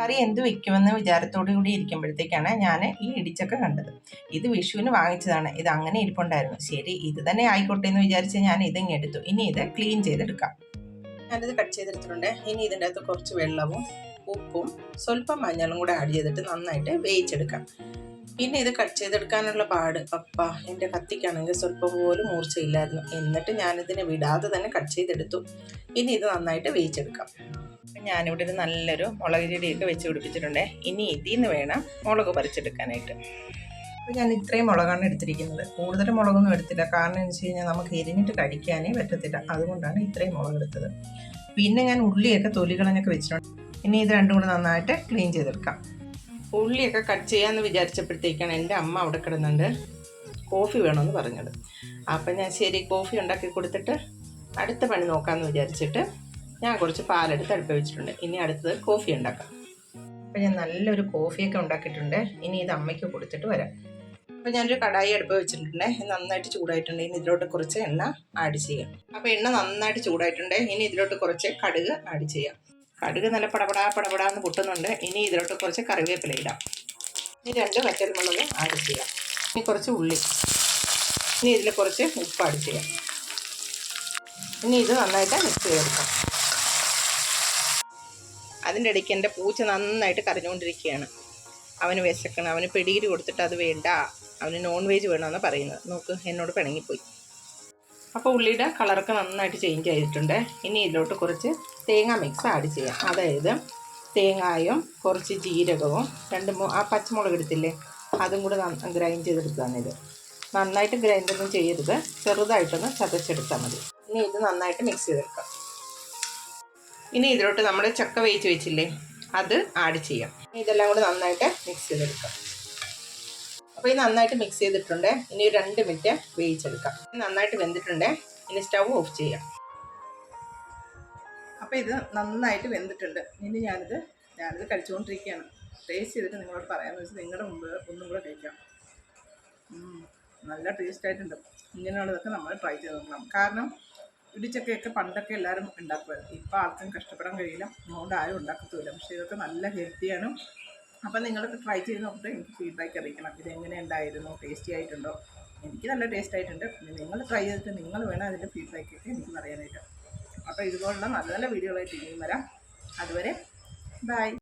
കറി എന്ത് വെക്കുമെന്ന് വിചാരത്തോടു കൂടി ഇരിക്കുമ്പോഴത്തേക്കാണ് ഞാൻ ഈ ഇടിച്ചക്ക കണ്ടത്. ഇത് വിഷുവിന് വാങ്ങിച്ചതാണ്. ഇത് അങ്ങനെ ഇരിപ്പുണ്ടായിരുന്നു. ശരി ഇത് തന്നെ ആയിക്കോട്ടെ എന്ന് വിചാരിച്ച് ഞാൻ ഇതിങ്ങ് എടുത്തു. ഇനി ഇത് ക്ലീൻ ചെയ്തെടുക്കാം. ഞാനിത് കട്ട് ചെയ്തെടുത്തിട്ടുണ്ട്. ഇനി ഇതിന്റെ അകത്ത് കുറച്ച് വെള്ളവും ഉപ്പും സ്വല്പം മഞ്ഞളും കൂടെ ആഡ് ചെയ്തിട്ട് നന്നായിട്ട് വേവിച്ചെടുക്കാം. പിന്നെ ഇത് കട്ട് ചെയ്തെടുക്കാനുള്ള പാട്. അപ്പ എന്റെ കത്തിക്കാണെങ്കിൽ സ്വല്പം പോലും മൂർച്ചയില്ലായിരുന്നു. എന്നിട്ട് ഞാനിതിനെ വിടാതെ തന്നെ കട്ട് ചെയ്തെടുത്തു. ഇനി ഇത് നന്നായിട്ട് വേവിച്ചെടുക്കാം. ഞാനിവിടെ ഒരു നല്ലൊരു മുളക് ചെടിയൊക്കെ വെച്ച് പിടിപ്പിച്ചിട്ടുണ്ട്. ഇനി ഇതിൽ നിന്ന് വേണം മുളക് പറിച്ചെടുക്കാനായിട്ട്. അപ്പോൾ ഞാൻ ഇത്രയും മുളകാണ് എടുത്തിരിക്കുന്നത്. കൂടുതൽ മുളകൊന്നും എടുത്തില്ല. കാരണം എന്ന് വെച്ച് കഴിഞ്ഞാൽ നമുക്ക് എരിഞ്ഞിട്ട് കഴിക്കാനേ പറ്റത്തില്ല. അതുകൊണ്ടാണ് ഇത്രയും മുളക് എടുത്തത്. പിന്നെ ഞാൻ ഉള്ളിയൊക്കെ തൊലികളഞ്ഞൊക്കെ വെച്ചിട്ടുണ്ട്. ഇനി ഇത് രണ്ടും കൂടെ നന്നായിട്ട് ക്ലീൻ ചെയ്തെടുക്കാം. ഉള്ളിയൊക്കെ കട്ട് ചെയ്യാമെന്ന് വിചാരിച്ചപ്പോഴത്തേക്കാണ് എന്റെ അമ്മ അവിടെ കിടന്നുണ്ട്. കോഫി വേണമെന്ന് പറഞ്ഞത്. അപ്പം ഞാൻ ശരി കോഫി ഉണ്ടാക്കി കൊടുത്തിട്ട് അടുത്ത പണി നോക്കാമെന്ന് വിചാരിച്ചിട്ട് ഞാൻ കുറച്ച് പാലെടുത്ത് അടുപ്പ് വെച്ചിട്ടുണ്ട്. ഇനി അടുത്തത് കോഫി ഉണ്ടാക്കാം. അപ്പൊ ഞാൻ നല്ലൊരു കോഫിയൊക്കെ ഉണ്ടാക്കിയിട്ടുണ്ട്. ഇനി ഇത് അമ്മയ്ക്ക് കൊടുത്തിട്ട് വരാം. അപ്പൊ ഞാനൊരു കടായി അടുപ്പ് വെച്ചിട്ടുണ്ട്. നന്നായിട്ട് ചൂടായിട്ടുണ്ട്. ഇനി ഇതിലോട്ട് കുറച്ച് എണ്ണ ആഡ് ചെയ്യാം. അപ്പോൾ എണ്ണ നന്നായിട്ട് ചൂടായിട്ടുണ്ട്. ഇനി ഇതിലോട്ട് കുറച്ച് കടുക് ആഡ് ചെയ്യാം. കടുക് നല്ല പടപടാ പടപടാന്ന് പൊട്ടുന്നുണ്ട്. ഇനി ഇതിലോട്ട് കുറച്ച് കറിവേപ്പില ഇടാം. ഇനി രണ്ട് വറ്റൽമുളക് ആഡ് ചെയ്യാം. ഇനി കുറച്ച് ഉള്ളി. ഇനി ഇതിൽ കുറച്ച് ഉപ്പ് ആഡ് ചെയ്യാം. ഇനി ഇത് നന്നായിട്ട് മിക്സ് ചെയ്തെടുക്കാം. അതിന്റെ ഇടയ്ക്ക് എന്റെ പൂച്ച നന്നായിട്ട് കരഞ്ഞുകൊണ്ടിരിക്കുകയാണ്. അവന് വിശക്കണം അവന് പിടികിരി കൊടുത്തിട്ട് അത് വേണ്ട അവന് നോൺ വെജ് വേണമെന്ന് പറയുന്നത്. നോക്ക് എന്നോട് പിണങ്ങിപ്പോയി. അപ്പോൾ ഉള്ളിയുടെ കളറൊക്കെ നന്നായിട്ട് ചേഞ്ച് ചെയ്തിട്ടുണ്ട് ഇനി ഇതിലോട്ട് കുറച്ച് തേങ്ങ മിക്സ് ആഡ് ചെയ്യാം. അതായത് തേങ്ങായും കുറച്ച് ജീരകവും രണ്ട് ആ പച്ചമുളക് എടുത്തില്ലേ അതും കൂടെ ഗ്രൈൻഡ് ചെയ്തെടുക്കുകയാണ് ഇത്. നന്നായിട്ട് ഗ്രൈൻഡൊന്നും ചെയ്യരുത്. ചെറുതായിട്ടൊന്ന് ചതച്ചെടുത്താൽ മതി. ഇനി ഇത് നന്നായിട്ട് മിക്സ് ചെയ്തെടുക്കാം. ഇനി ഇതിലോട്ട് നമ്മൾ ചക്ക വേവിച്ച് വെച്ചില്ലേ അത് ആഡ് ചെയ്യാം. ഇതെല്ലാം കൂടെ നന്നായിട്ട് മിക്സ് ചെയ്തെടുക്കാം. അപ്പോൾ ഇത് നന്നായിട്ട് മിക്സ് ചെയ്തിട്ടുണ്ട്. ഇനി ഒരു രണ്ട് മിനിറ്റ് വേവിച്ചെടുക്കാം. നന്നായിട്ട് വെന്തിട്ടുണ്ട്. ഇനി സ്റ്റൗ ഓഫ് ചെയ്യാം. അപ്പോൾ ഇത് നന്നായിട്ട് വെന്തിട്ടുണ്ട്. ഇനി ഞാനിത് ഞാനിത് കഴിച്ചുകൊണ്ടിരിക്കുകയാണ്. ടേസ്റ്റ് ചെയ്തിട്ട് നിങ്ങളോട് പറയാമെന്ന് വെച്ചാൽ നിങ്ങളുടെ മുമ്പ് ഒന്നും കൂടെ കഴിക്കാം. നല്ല ടേസ്റ്റ് ആയിട്ടുണ്ട്. ഇങ്ങനെയുള്ളതൊക്കെ നമ്മൾ ട്രൈ ചെയ്ത് നോക്കണം. കാരണം ഇടിച്ചക്കയൊക്കെ പണ്ടൊക്കെ എല്ലാവരും ഉണ്ടാക്കുമായിരുന്നു. ഇപ്പോൾ ആർക്കും കഷ്ടപ്പെടാൻ കഴിയില്ല. അതുകൊണ്ട് ആരും ഉണ്ടാക്കത്തുമില്ല. പക്ഷേ ഇതൊക്കെ നല്ല ഹെൽത്തിയാണ്. അപ്പം നിങ്ങളൊക്കെ ട്രൈ ചെയ്ത് നോക്കിയിട്ട് എനിക്ക് ഫീഡ്ബാക്ക് അറിയിക്കണം. ഇതെങ്ങനെ ഉണ്ടായിരുന്നു? ടേസ്റ്റി ആയിട്ടുണ്ടോ? എനിക്ക് നല്ല ടേസ്റ്റ് ആയിട്ടുണ്ട്. പിന്നെ നിങ്ങൾ ട്രൈ ചെയ്തിട്ട് നിങ്ങൾ വേണം അതിന്റെ ഫീഡ്ബാക്കൊക്കെ എനിക്ക് പറയാനായിട്ട്. അപ്പോൾ ഇതുപോലുള്ള നല്ല നല്ല വീഡിയോകളായിട്ട് ഇനിയും വരാം. അതുവരെ ബൈ